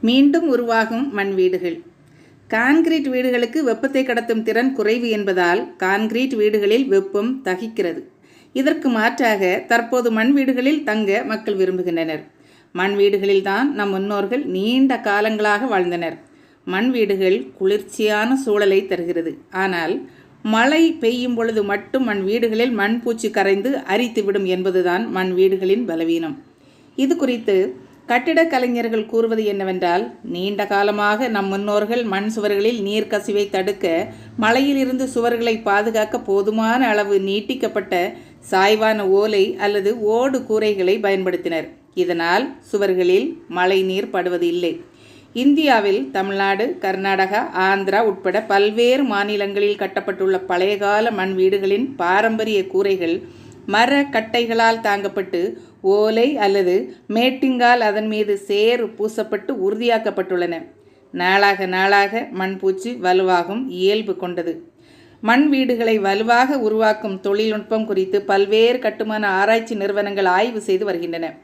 மீண்டும் உருவாகும் மண் வீடுகள். கான்கிரீட் வீடுகளுக்கு வெப்பத்தை கடத்தும் திறன் குறைவு என்பதால் கான்கிரீட் வீடுகளில் வெப்பம் தகிக்கிறது. இதற்கு மாற்றாக தற்போது மண் வீடுகளில் தங்க மக்கள் விரும்புகின்றனர். மண் வீடுகளில்தான் நம் முன்னோர்கள் நீண்ட காலங்களாக வாழ்ந்தனர். மண் வீடுகள் குளிர்ச்சியான சூழலை தருகிறது. ஆனால் மழை பெய்யும் பொழுது மட்டும் மண் வீடுகளில் மண் பூச்சி கரைந்து அரித்துவிடும் என்பதுதான் மண் வீடுகளின் பலவீனம். இது குறித்து கட்டிடக் கலைஞர்கள் கூறுவது என்னவென்றால் நீண்ட காலமாக நம் முன்னோர்கள் மண் சுவர்களில் நீர் கசிவை தடுக்க மழையிலிருந்து சுவர்களை பாதுகாக்க போதுமான அளவு நீட்டிக்கப்பட்ட சாய்வான ஓலை அல்லது ஓடு கூரைகளை பயன்படுத்தினர். இதனால் சுவர்களில் மழை நீர் படுவது இல்லை. இந்தியாவில் தமிழ்நாடு கர்நாடகா ஆந்திரா உட்பட பல்வேறு மாநிலங்களில் கட்டப்பட்டுள்ள பழையகால மண் வீடுகளின் பாரம்பரிய கூரைகள் மர கட்டைகளால் தாங்கப்பட்டு ஓலை அல்லது மேட்டிங்கால் அதன் மீது சேறு பூசப்பட்டு உறுதியாக்கப்பட்டுள்ளன. நாளாக நாளாக மண்பூச்சி வலுவாகும் இயல்பு கொண்டது. மண் வீடுகளை வலுவாக உருவாக்கும் தொழில்நுட்பம் குறித்து பல்வேறு கட்டுமான ஆராய்ச்சி நிறுவனங்கள் ஆய்வு செய்து வருகின்றன.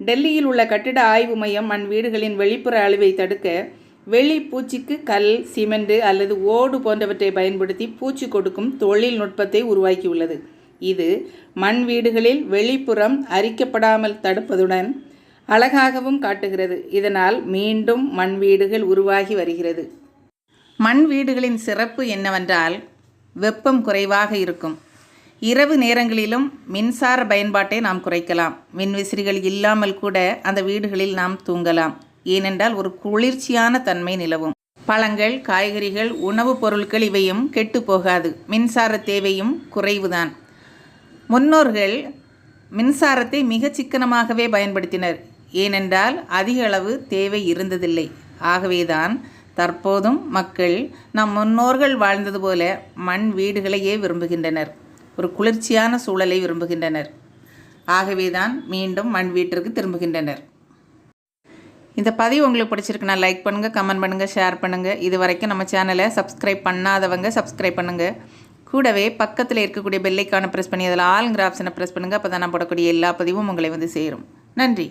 டெல்லியில் உள்ள கட்டிட ஆய்வு மையம் மண் வீடுகளின் வெளிப்புற அழிவை தடுக்க வெளி பூச்சிக்கு கல் சிமெண்ட் அல்லது ஓடு போன்றவற்றை பயன்படுத்தி பூச்சி கொடுக்கும் தொழில்நுட்பத்தை உருவாக்கியுள்ளது. இது மண் வீடுகளில் வெளிப்புறம் அரிக்கப்படாமல் தடுப்பதுடன் அழகாகவும் காட்டுகிறது. இதனால் மீண்டும் மண் வீடுகள் உருவாகி வருகிறது. மண் வீடுகளின் சிறப்பு என்னவென்றால் வெப்பம் குறைவாக இருக்கும். இரவு நேரங்களிலும் மின்சார பயன்பாட்டை நாம் குறைக்கலாம். மின்விசிறிகள் இல்லாமல் கூட அந்த வீடுகளில் நாம் தூங்கலாம். ஏனென்றால் ஒரு குளிர்ச்சியான தன்மை நிலவும். பழங்கள் காய்கறிகள் உணவுப் பொருட்கள் இவையும் கெட்டு போகாது. மின்சார தேவையும் குறைவுதான். முன்னோர்கள் மின்சாரத்தை மிக சிக்கனமாகவே பயன்படுத்தினர். ஏனென்றால் அதிக அளவு தேவை இருந்ததில்லை. ஆகவேதான் தற்போதும் மக்கள் நம் முன்னோர்கள் வாழ்ந்தது போல மண் வீடுகளையே விரும்புகின்றனர். ஒரு குளிர்ச்சியான சூழலை விரும்புகின்றனர். ஆகவேதான் மீண்டும் மண் வீட்டிற்கு திரும்புகின்றனர். இந்த பதிவு உங்களுக்கு பிடிச்சிருக்குன்னா லைக் பண்ணுங்கள் கமெண்ட் பண்ணுங்கள் ஷேர் பண்ணுங்கள் இது வரைக்கும் நம்ம சேனலை சப்ஸ்கிரைப் பண்ணாதவங்க சப்ஸ்கிரைப் பண்ணுங்கள் கூடவே பக்கத்தில் இருக்கக்கூடிய பெல்லைக்கான ப்ரெஸ் பண்ணி அதில் ஆளுங்கிற ஆப்ஷனை ப்ரெஸ் பண்ணுங்கள் அப்போ தான் நான் போடக்கூடிய எல்லா பதிவும் உங்களை வந்து சேரும். நன்றி.